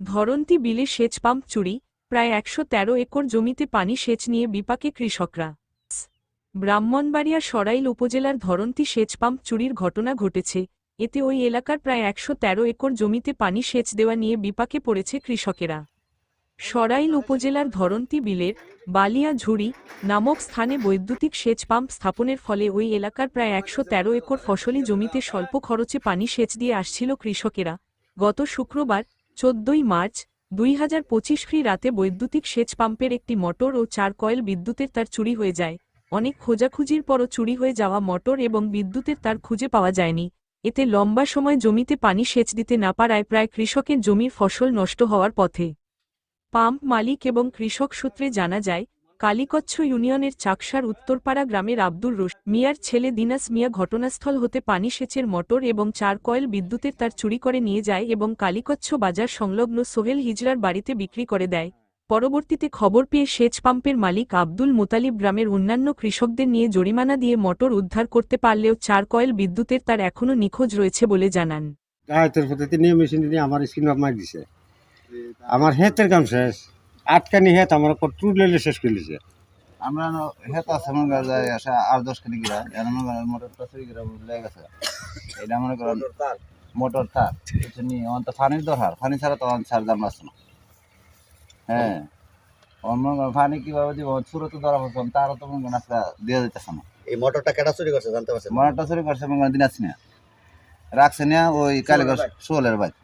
ধরন্তী বিলে সেচ পাম্প চুরি, প্রায় একশো তেরো একর জমিতে পানি সেচ নিয়ে বিপাকে কৃষকরা। ব্রাহ্মণবাড়িয়া সরাইল উপজেলার ধরন্তী সেচ পাম্প চুরির ঘটনা ঘটেছে। এতে ওই এলাকার প্রায় একশো তেরো একর জমিতে পানি সেচ দেওয়া নিয়ে বিপাকে পড়েছে কৃষকেরা। সরাইল উপজেলার ধরন্তি বিলের বালিয়া ঝুড়ি নামক স্থানে বৈদ্যুতিক সেচ পাম্প স্থাপনের ফলে ওই এলাকার প্রায় একশো তেরো একর ফসলি জমিতে স্বল্প খরচে পানি সেচ দিয়ে আসছিল কৃষকেরা। গত শুক্রবার চোদ্দই মার্চ, দুই হাজার পঁচিশ খ্রি রাতে বৈদ্যুতিক সেচ পাম্পের একটি মোটর ও চার কয়েল বিদ্যুতের তার চুরি হয়ে যায়। অনেক খোঁজাখুঁজির পরও চুরি হয়ে যাওয়া মোটর এবং বিদ্যুতের তার খুঁজে পাওয়া যায়নি। এতে লম্বা সময় জমিতে পানি সেচ দিতে না পারায় প্রায় কৃষকের জমির ফসল নষ্ট হওয়ার পথে। পাম্প মালিক এবং কৃষক সূত্রে জানা যায় কালিকচ্ছ ইউনিয়নের চাকসার উত্তরপাড়া গ্রামের আব্দুর রশ, মিয়ার ছেলে দিনাস মিয়া ঘটনাস্থল হতে পানি সেচের মোটর এবং চার কয়েল বিদ্যুতের তার চুরি করে নিয়ে যায় এবং কালিকচ্ছ বাজার সংলগ্ন সোহেল হিজরার বাড়িতে বিক্রি করে দেয়। পরবর্তীতে খবর পেয়ে সেচ পাম্পের মালিক আব্দুল মোতালিব গ্রামের অন্যান্য কৃষকদের নিয়ে জরিমানা দিয়ে মোটর উদ্ধার করতে পারলেও চার কয়েল বিদ্যুতের তার এখনও নিখোঁজ রয়েছে বলে জানান। আমার আমার হেতের কাম শেষ। আটকানি হেত আমার ট্রু লেলে শেষ করে দিছে আমরা হেতা আছে মনে করা যায় আসা আট দশ খানি গিরা এর মনে করেন মোটরটা চুরি গিরা লেগে গেছে। এটা মনে করেন মোটর তার। কিছু নিয়ে আমার তো ফানির দরকার ফানি ছাড়া তো আমার ছাড় দাম আসছে না। হ্যাঁ ফানি কীভাবে দিব? ছোটো তো ধরা পড়ছে তারও তো মনে করেন আজকে দেওয়া যেতেছে না। এই মোটরটা কেটা চুরি করছে জানতে মোটরটা চুরি করছে মনে করেন দিন আসছে না রাখছে না ওই কালীগঞ্জ ষোলের বাইক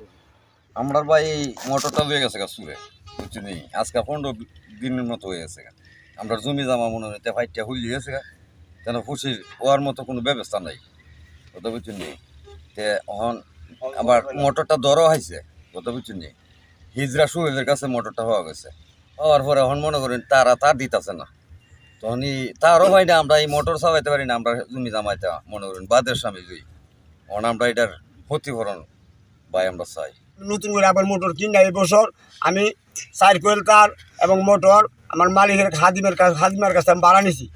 আমরা ভাই এই মোটরটা হয়ে গেছে গা চুরে নেই। আজকে পনেরো দিনের মতো হয়ে গেছে আমরা জমি জামা মনে হয় ফাইটটা হুইলে গেছে যেন খুশির হওয়ার মতো কোনো ব্যবস্থা নাই। কথা বুঝছেন তে এখন আবার মোটরটা দরও হয়েছে কত কিছু নেই। হিজরা সুহেলের কাছে মোটরটা হওয়া গেছে। হওয়ার পরে এখন মনে করেন তারা তার দিতেছে না। তখন তারও ভাই না, আমরা এই মোটর চালাইতে পারি না, আমরা জমি জামাইতে মনে করেন বাদের স্বামী জুই এখন আমরা এটার ক্ষতিপূরণ ভাই আমরা চাই। নতুন করে আবার মোটর কিনা এই বছর আমি চার কোয়েল তার এবং মোটর আমার মালিকের হাদিমের কাছে হাদিমের কাছে আমি ভাড়া নিছি।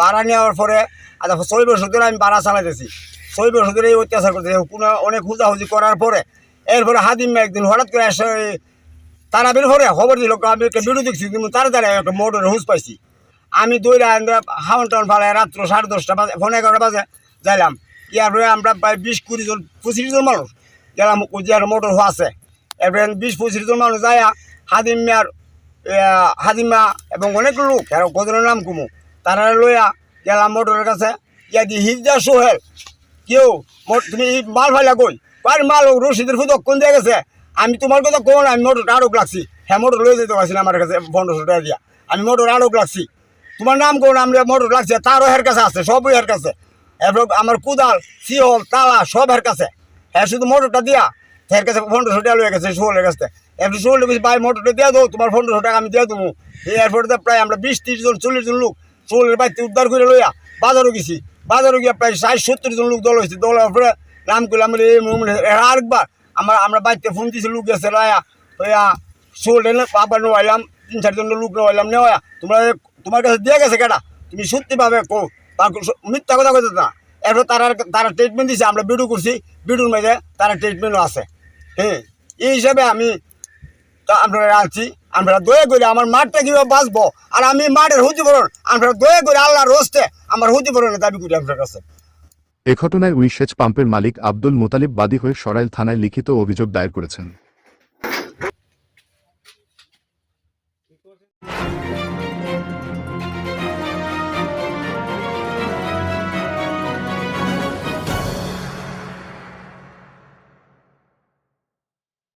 ভাড়া নেওয়ার পরে আচ্ছা ছয় বছর ধরে আমি ভাড়া চালাইতেছি। ছয় বছর ধরে এই অত্যাচার করতেছি। কোনো অনেক খুঁজাখুঁজি করার পরে, এরপরে হাদিম একদিন হঠাৎ করে এসে তারা বের করে খবর দিল আমি একটা ভিডিও দেখছি, কিন্তু তাড়াতাড়ি একটা মোটরে হুঁজ পাইছি। আমি দৌড়ে হাওন টাউন ফালায় রাত্র সাড়ে দশটা বাজে ফোন এগারোটা বাজে যাইলাম। ইয়ার পরে আমরা প্রায় বিশ কুড়ি জন পঁচিশ জন মানুষ গেলাম যে মোটর আছে। এরপরে বিশ পঁচিশ জন মানুষ যায় হাদিম মিয়ার হাদিমা এবং অনেক লোক আর কজনের নাম কুমু, তারা লইয়া গেলাম মোটরের কাছে। ইয়া দি হিজা সোহেল, কেউ তুমি মাল ফাইলা কই? আর মাল রশিদের ফুদ কোন দিয়ে গেছে? আমি তোমার কথা কোন আমি মোটরটা আরোগ লাগছি হ্যাঁ মোটর লয়ে যেতে পারছি না আমার কাছে পনেরোশো টাকা দিয়া। আমি মোটর আরোগ লাগছি তোমার নাম কোন আমি মোটর লাগছে তারও হের কাছে আছে, সবই হের কাছে। এরপর আমার কুদাল, শিহল, তালা, সব হের কাছে। হ্যাঁ শুধু মোটরটা দিয়া হের কাছে পনেরোশো টাকা লয়ে গেছে ষোলের কাছে এরপর ষোলো কিছু ভাই মোটরটা দিয়ে দেবো তোমার পনেরোশো টাকা আমি দিয়ে দেবো এয়ারপোর্টে প্রায় আমরা বিশ তিরিশ জন চল্লিশ জন লোক ষোলের বাড়িতে উদ্ধার করে লইয়া বাজারও গেছি বাজারও গিয়ে প্রায় ষাট সত্তর জন লোক দল হয়েছে দলের পরে নাম করলে আমরা এই মুভমেন্ট আরেকবার আমরা আমরা বাড়িতে ফোন দিয়েছি লোক গেছে রায়া হইয়া ষোলে আবার নেওয়াইলাম তিন চারজন লোক নেওয়াইলাম নেওয়া তোমরা তোমার কাছে দিয়ে গেছে কেটা তুমি সত্যি ভাবে কো তার মিথ্যা কথা কইতে না এরপর তারা তারা ট্রিটমেন্ট দিছে, আমরা ভিডিও করছি ভিডিওর মধ্যে তারা ট্রিটমেন্টও আছে। হ্যাঁ এই হিসাবে আমি আপনারা আনছি আপনারা দয়া করে আমার মাঠটা কীভাবে বাঁচবো, আর আমি মাঠের ক্ষতিপূরণ আপনারা দয়া করে আল্লাহর রস্তে আমার ক্ষতিপূরণের দাবি করি আপনার কাছে। এ ঘটনায় ওই সেচ পাম্পের মালিক আব্দুল মোতালিব বাদী হয়ে সরাইল থানায় লিখিত অভিযোগ দায়ের করেছেন।